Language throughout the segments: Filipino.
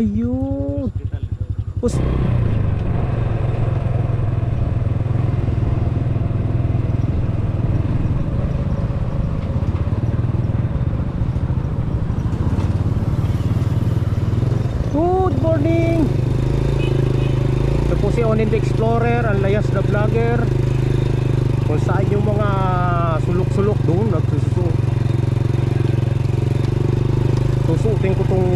ayun. Hospital Good morning! Ito po si Onin the Explorer, ang layas na vlogger. Kung saan yung mga sulok-sulok doon, nagsususo. Susutin ko tong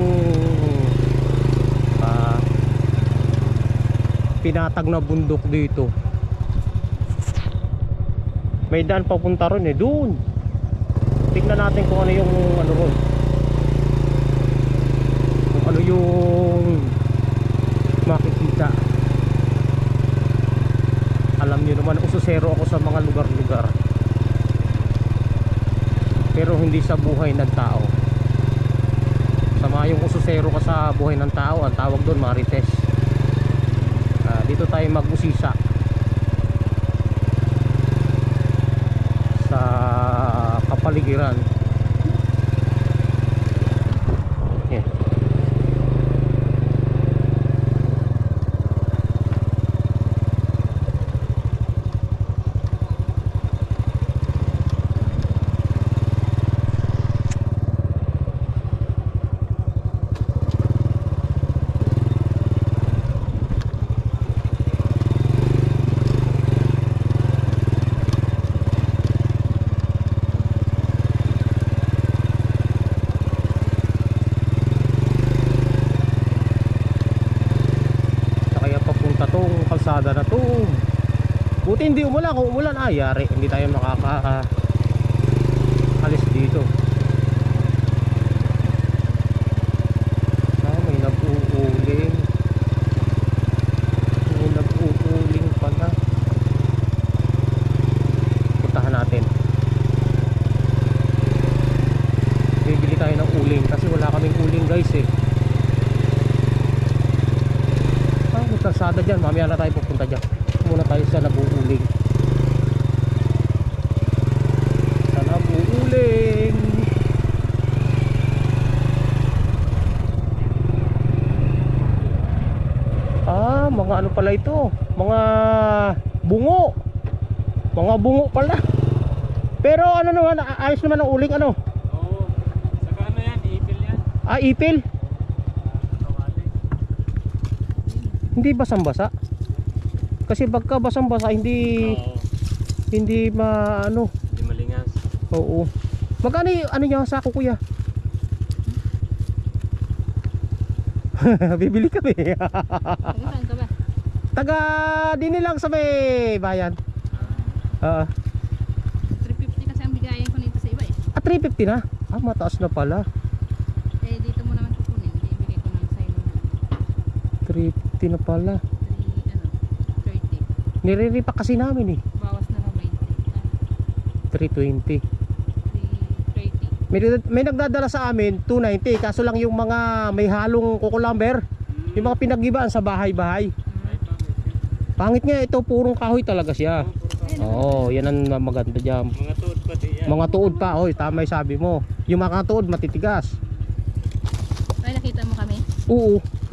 pinatag na bundok dito. May daan papunta ron eh, doon. Tingnan natin kung ano yung ano ron. Kung ano yung makikita. Alam niyo naman, ususero ako sa mga lugar-lugar. Pero hindi sa buhay ng tao. Sama yung ususero ka sa buhay ng tao, ang tawag doon marites. Dito tayo mag-usisa. Sa kapaligiran. Yeah. sa kaya papunta tong kalsada na to. Buti hindi umulan. Kung umulan ah yari. Hindi tayo makaka alis dito. Ah may nag-uuling. May nag-uuling pala. Puntahan natin. Bibili tayo ng uling kasi wala kaming uling guys eh Ah, may kalsada dyan. Mamaya na tayo pupunta dyan. Muna tayo sa nabuuling. Sa nabuuling. Ah, mga ano pala ito? Mga bungo. Mga bungo pala. Pero ano naman, ayos naman ang uling ano? Oo. Saka ano yan, ipil yan. Ah, ipil. Hindi basang-basa. Kasi pagka basang-basa hindi Oo. hindi maano. Di malingas. Oo. Magkano ano niya sako kuya? Bibili kami. Taga saan ka ba? Taga din lang sa may bayan. Ah, 350 kasi ang bigayan ko nito sa iba eh. ah 350 na. Ah, mataas na pala. Eh dito mo naman kukunin. Hindi ibigay ko ng silo na 350 na pala. 3, ano, 30. Niriripa kasi namin eh. Bawas na lang 20. 320. 330. May, may nagdadala sa amin 290 kaso lang yung mga may halong kukulamber, yung mga pinagibaan sa bahay-bahay. Ay, pangit. Nga ito, purong kahoy talaga siya. Oo, oh, yan ang maganda diyan. Mga tuod pati yan. Mga tuod pa, oy, tama 'yung sabi mo. Yung mga tuod matitigas. Ay nakita mo kami? Oo. Ba?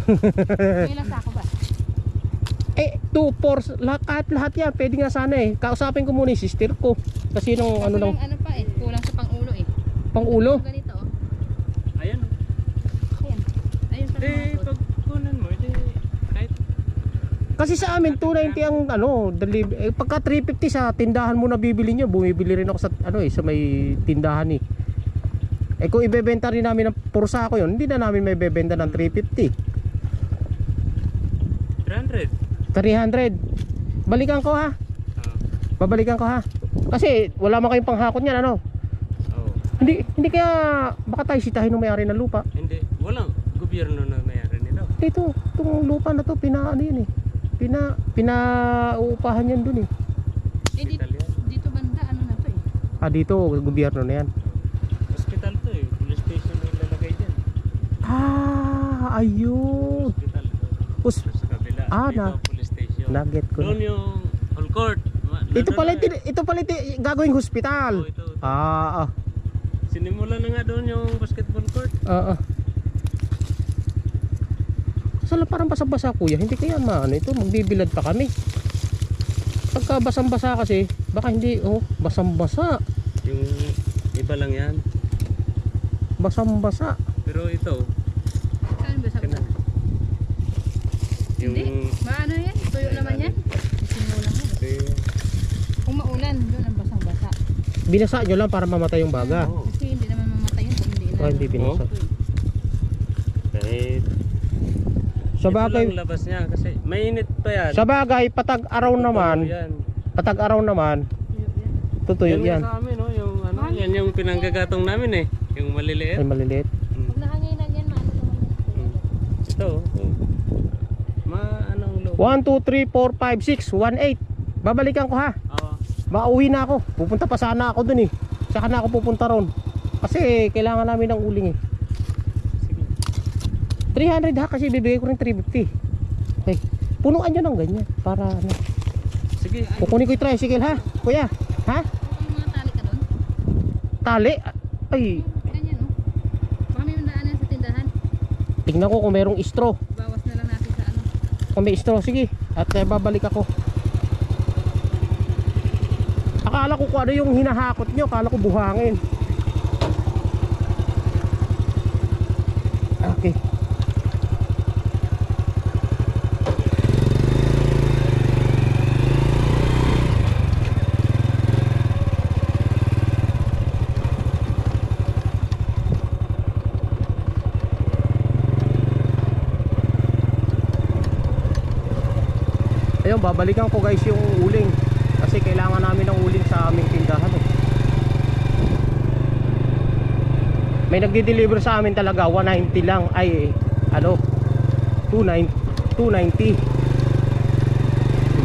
Eh, 2 4 lahat kahit lahat 'yan, pwede nga sana eh. Kausapin ko muna 'yung sister ko. Kasi nung ano lang lang ano pa eh. Kulang sa pangulo eh. pang-ulo. Yung Ganito oh. Ayan. Ayan. Ayun sa Di, mga pag kunan mo, di, kahit Kasi sa amin 290 ang ano, deli- eh, pagka 350 sa tindahan mo na bibili nyo, bumibili rin ako sa ano eh, sa may tindahan eh. Eh kung ibebenta rin namin ng puro sako yun, hindi na namin may bebenta ng 350. 300. 300. Balikan ko ha. Oo. Babalikan ko ha. Kasi wala man kayong panghakot niyan ano. Oo. Hindi hindi kaya baka tayo sitahin ng may-ari ng lupa. Hindi, walang gobyerno na mayari nito. Dito, itong lupa na to pina ano yun eh. Pina pinauupahan yan dun eh. Eh dito, Hospital yan. dito banda ano na to eh. Ah dito, gobyerno na yan. Hospital to eh. Police station na ilalagay dyan. Ah, ayun. Hospital ito. Us- Sa kabila. Ah, Dito, na- police station. Nugget ko. Doon yung all court. Ito pala ito, ito pala ito, gagawing hospital. Oo, ito, ito. Ah, ah, Sinimula na nga doon yung basketball court. ah, ah. lang parang basa-basa kuya. Hindi kaya maano ito, magbibilad pa kami. Pagka basang-basa kasi, baka hindi, oh, basang-basa. Yung iba lang yan. Basang-basa. Pero ito, Saan ba sa Kana. yung... Hindi. Maano yan? Tuyo naman yan. Sinulang mo. Ito Kung maulan, yun ang basang-basa. Binasa nyo lang para mamatay yung baga. Oo. Kasi hindi naman mamatay yun kung hindi na. Oh, hindi binasa. Kahit... Sa ito bagay, lang labas niya kasi mainit pa yan. sa bagay, patag araw naman, Yan. patag araw naman, Tuyo yan. tutuyo Yan, yan. sa amin, no? Yung, ano, yan yung pinanggagatong namin eh. Yung maliliit. Ay maliliit. Mm. Pag nahanginan yan, maano naman yan. Tuyo yan. Ito, oh. Ma, anong loob? 1, 2, 3, 4, 5, 6, 1, 8. Babalikan ko ha. Oo. Mauwi na ako. Pupunta pa sana ako dun eh. Saka na ako pupunta ron. Kasi kailangan namin ng uling eh. Sige. 300 ha kasi bibigay ko rin 350. Okay. Punuan nyo ng ganyan. Para ano. Sige. Kukunin ko yung tricycle ha. Kuya. Ha? Kung mga tali ka doon, Tali. Ay. ganyan oh. Baka may mandaanan sa tindahan. Tingnan ko kung merong straw. Bawas na lang natin sa may straw. Sige. At eh, babalik ako. Akala ko kung ano yung hinahakot nyo. Akala ko buhangin. Okay. Ayun, babalikan ko guys yung uling. Kasi kailangan namin ng uling sa aming tindahan. Eh. May nagdi-deliver sa amin talaga 190 lang. Ay ano? 290 290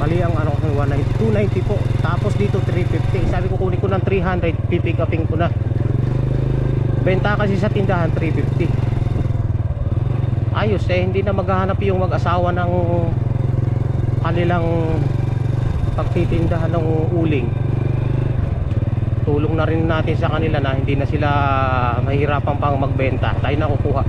Mali ang ano ko 190 290 po. Tapos dito 350 sabi ko kunin ko ng 300 pipick upin ko na. Benta kasi sa tindahan 350 ayos eh hindi na maghahanap yung mag-asawa ng kanilang pagtitindahan ng uling tulong na rin natin sa kanila na hindi na sila mahirapan pang magbenta. Tayo na kukuha